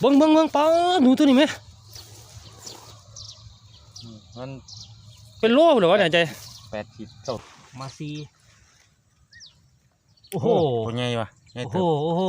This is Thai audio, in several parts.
เบิ้งเบิ้งเบิ้งป้าหนูตัวนี้ไหมมันเป็นโรคหรือวะเนี่ยใจแปดขีดเก้ามาซีโอ้โหตัวใหญ่ปะใหญ่โอ้โหเติบโอ้โห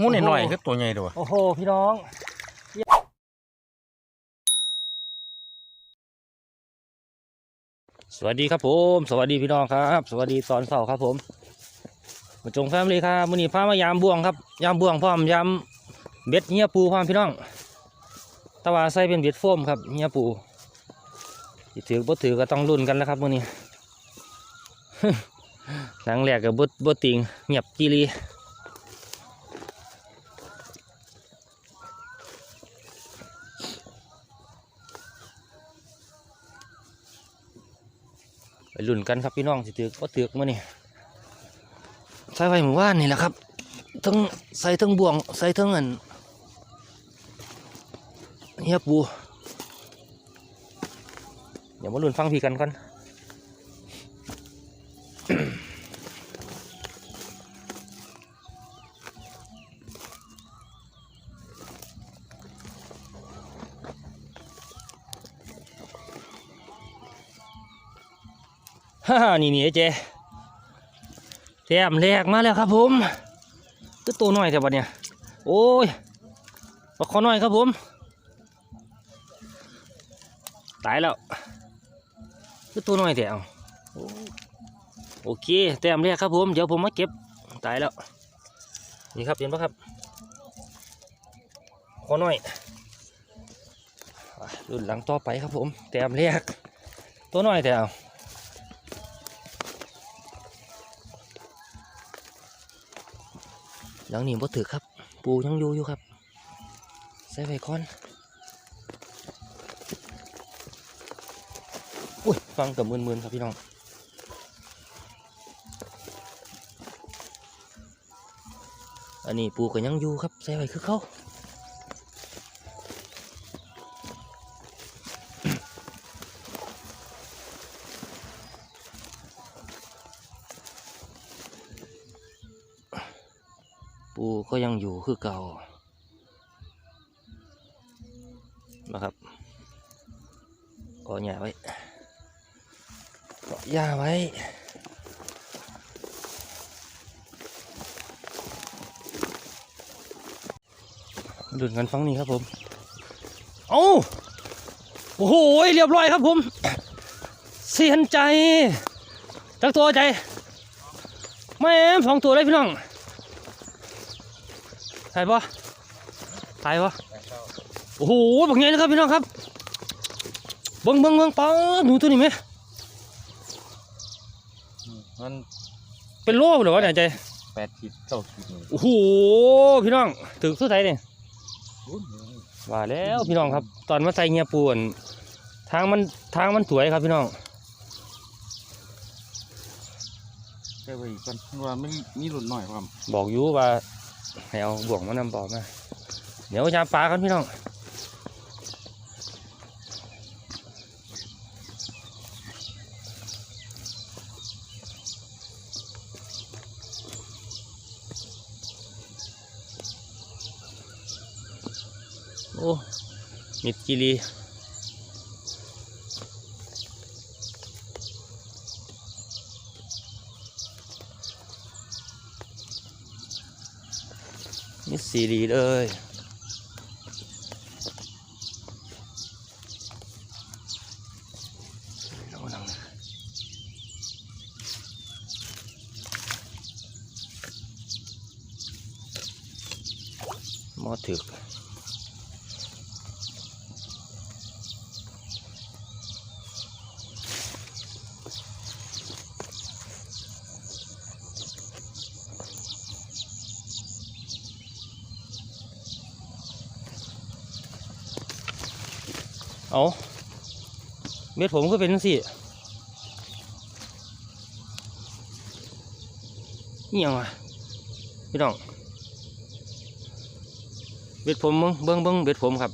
งูหน่อยๆคือตัวใหญ่ด้วยโอ้โหพี่น้องสวัสดีครับผม สวัสดีพี่น้องครับ สวัสดีตอนเสาร์ครับผมมาจงแฟมิลี่ครับมื้อนี้พามายามบ่วงครับ ยามบ่วงพร้อมยาม เบ็ดเฮียปูพร้อมพี่น้องตะว่าใส่เป็นเบ็ดโฟมครับเฮียปูถือบ่ถือก็ต้องรุ่นกันแล้วครับมื้อนี้หลังแรกกับบดบดติงเงียบจีรีไปลุ่นกันครับพี่น้องสิถือก็ถือกมานี่ใส่ไว้หมู่บ้านนี่แหละครับทั้งใส่ทั้งบ่วงใส่ทั้งอัน เฮียปู เดี๋ยวมาลุ่นฟังพี่กันก่อนฮ่านี่นี่ไอเจแต้มแรกมาแล้วครับผมตัวโตหน่อยแต่บัดเนี่ย โอ้ยปลาขอหน่อยครับผม ตายแล้วตัวน่อยแต่เอาโอ้โอเคแต้มแรกครับผมเดี๋ยวผมมาเก็บตายแล้วนี่ครับเห็นปะครับขอหน่อยรุ่นหลังต่อไปครับผมแต้มแรกตัวน้อยแต่เอาหลังนี้บ่ถือครับ ปูยังอยู่อยู่ครับใส่ไว้ก่อนอุ้ย ฟังกับมืนๆครับพี่น้องอันนี้ปูก็ยังอยู่ครับใส่ไว้คือเขาปูก็ยังอยู่คือเก่านะครับก็หย่าไว้ หย่าไว้ ดุนกันฟังนี้ครับผม โอ้าโอ้โห เรียบร้อยครับผม เสียนใจจักตัวใจแม่มสองตัวเลยพี่น้องถ่ายปะถ่ายปะโอ้โหแบักใหญ่นะครับพี่น้องครับ เบิ้งเบิ้งเบิ้งป้าหนูตัวนี้ไหม มันเป็นโรคหรือวะเนี่ยใจแปดขีดเก้าขีดนี่โอ้โหพี่น้องถึงสุดท้ายเนี่ยอุ้ยว่าแล้วพี่น้องครับ ตอนมาใส่เงียปูนทางมันทางมันสวยครับพี่น้องแค่ไว้อีกก่อนเพราะว่ามันมีหลุดหน่อยความบอกอยู่ว่าให้เอาบ่วงมานำบอกมาเดี๋ยวจะปลากันพี่น้อง มิดกิลีมิดสีดีเลยเอาหนังนะหมอถึก เอาเม็ดผมก็เป็นสินี่ยังวะพี่น้องเบ็ดผมมึงเบิ้งเบิ้งเบ็ดผมครับ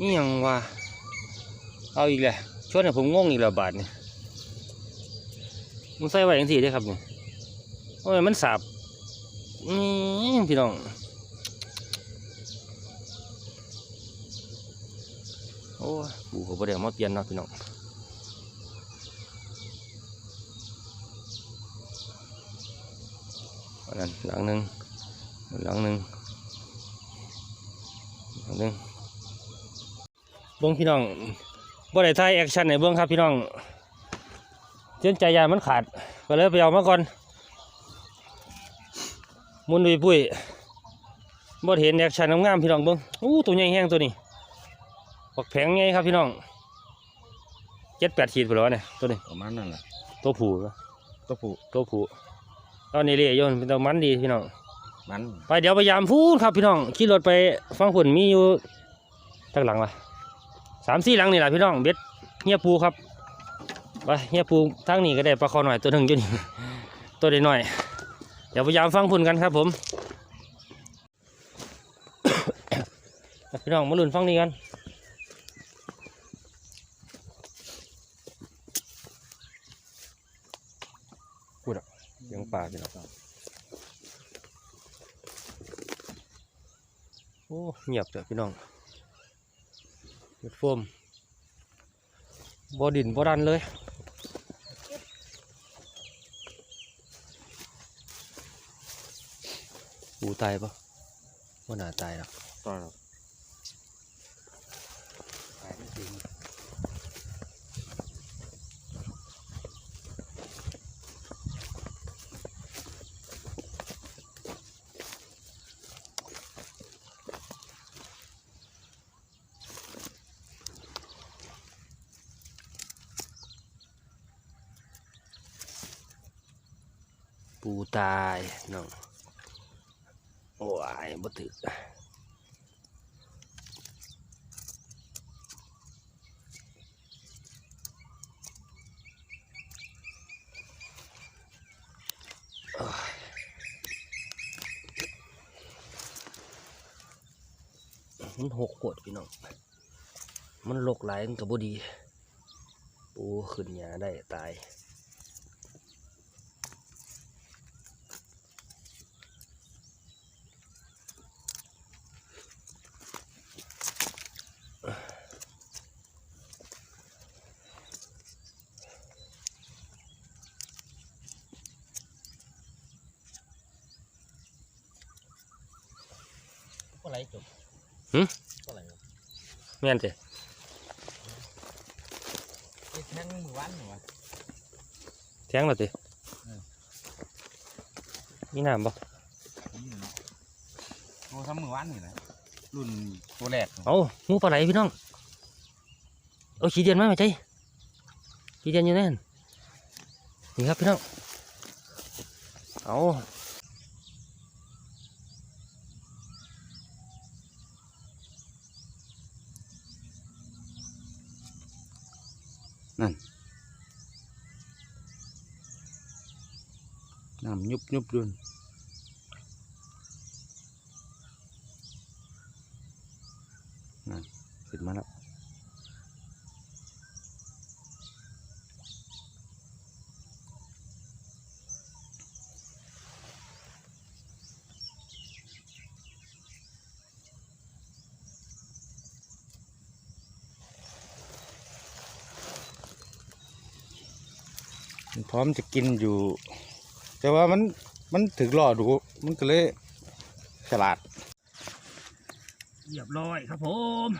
นี่ยังวะเอาอีกแหล้วชวนให้ผมงงอีกแล้วบาทเนี่ยมึงใส่ไว้ยังสิได้ครับเนี่ยโอ้ยมันสาบนี่พี่น้อง โอ้ยปูเขาบ่ได้เอามาเปลี่ยนเนาะพี่น้องนนั้นหลังหนึ่งหลังหนึ่งหลังหนึ่งเบิ้องพี่น้องบ่ได้ถ่ายแอคชั่นให้เบิ้งครับพี่น้องเจนใจยามันขาดก็เลยไปเอามาก่อนมุนดุยปุ้ยบ่เห็นแอคชั่นงามๆพี่น้องเบิ้งอู้ตัวใหญ่แห้งตัวนี้ ปักแผงไงครับพี่น้องเจ็ดแปดขีดไปแล้วเนี่ยตัวนี้ประมาณนั้นแหละตัวผู้ปะตัวผู้ตัวผู้ตอนนี้เลยโยนเป็นตัวมันดีพี่น้องมันไปเดี๋ยวพยายามพูดครับพี่น้องขี่รถไปฟังผลมีอยู่ทักหลังละสามสี่หลังนี่แหละพี่น้องเบ็ดเฮียปูครับไปเฮียปูทางนี้ก็ได้ปลาคอหน่อยตัวหนึ่งอยู่นี่ตัวเด็หน่อย เดี๋ยวพยายามฟังผลกันครับผมพี่น้องมาลุ้นฟังนี้กันพูดอะเสียงป่าพี่น้อง โอ้เงียบเถอะพี่น้องเห็ดโฟมบอดินบอดันเลยปูตายปะว่าน่าตายหรอกต่อต ปูตายน้องโอ้ยบ่ถึกมันหกกดพี่น้อง มันลกหลายมันกับบดี ปูขึ้นหยาได้ตาย ก็ไรจบหึก็ไรแม่นเจ้ไอ้แท่งมือวันเหรอวะแทงเราเจ้เออมีน้ำปะนี่เนาะโอ้ทำมือวันนี่นะรุ่นตัวแรกเอางูปลาไหลพี่น้องเอาขี้เดียนมาไหมใจขี้เดียนอยู่นั่นนี่ครับพี่น้องเอา ยุบยุบรุ่นนั่นขึ้นมาแล้วมันพร้อมจะกินอยู่ แต่ว่ามันมันถึงรอดูมันก็เลยฉลาดเรียบร้อยครับผม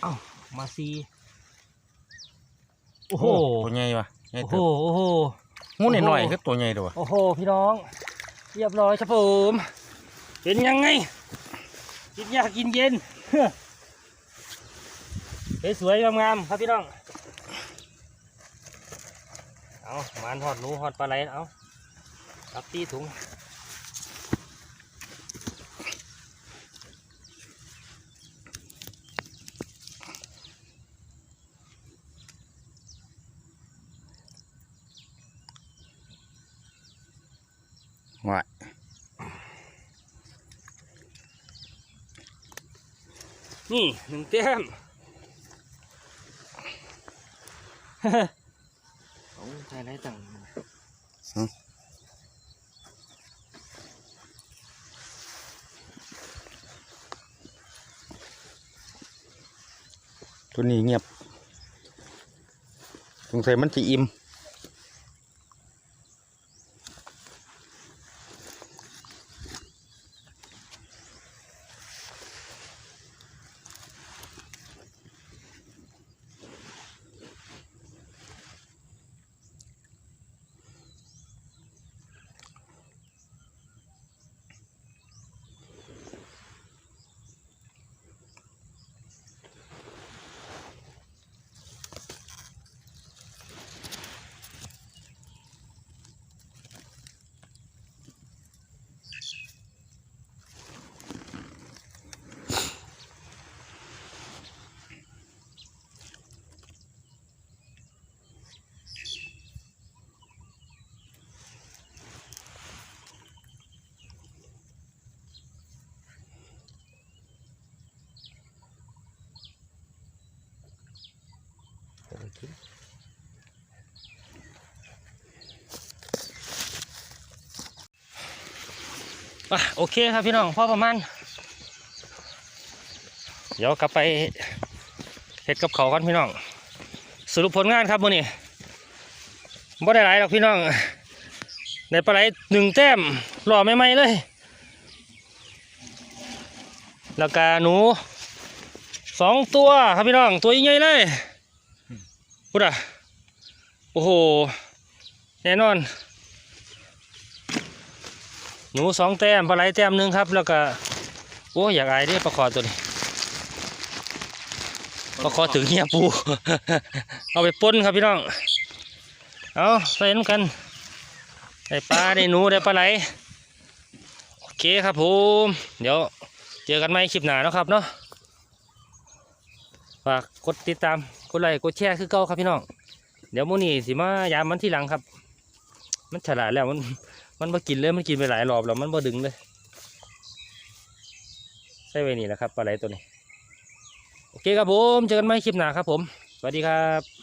เอามาซีโอ้โหตัวใหญ่ปะใหญ่โอ้โหเติบโอ้โหงูหน่อยโอ้โหๆคือตัวใหญ่ด้วยโอ้โหพี่น้องเรียบร้อยครับผมเป็นยังไงกินยากกินเย็นสวยๆงามๆครับพี่น้อง เอาหมานหอดหนูหอดปลาไหลเอารับตีถุงว่านี่หนึ่งแต้มเอาใส่ ได้ต่างตัวนี้เงียบ สงสัยมันจะอิ่ม โอเคครับพี่น้องพ่อประมาณ เดี๋ยวกลับไปเฮ็ดกับเขากันพี่น้อง สรุปผลงานครับมื้อนี้บ่ได้หลายหรอกพี่น้องได้ปลาไหลหนึ่งแต้มหล่อไม่ไหมๆเลย แล้วก็หนูสองตัวครับพี่น้อง ตัวใหญ่เลย พูดอะโอ้โห แน่นอน หนูสองแต้มปลาไหลแต้มหนึ่งครับ แล้วก็ โอ้อยากอายด้ปลาคอตัวนี้ปลาคอถึงเฮียปู เอาไปป่นครับพี่น้อง เอาใส่น้ำกัน ได้ปลาได้หนูได้ปลาไหล โอเคครับผม เดี๋ยวเจอกันใหม่คลิปหน้าเนาะครับเนาะ ฝากกดติดตาม กดไลค์กดแชร์คือเก่าครับพี่น้อง เดี๋ยวมื้อนี้สิมายามมันที่หลังครับ มันฉลาดแล้วมันมันมากินเลยมันกินไปหลายรอบแล้วมันบ่ดึงเลยใช่ไว้นี่แหละครับปลาไหลตัวนี้ โอเคครับผม เจอกันใหม่คลิปหน้าครับผม สวัสดีครับ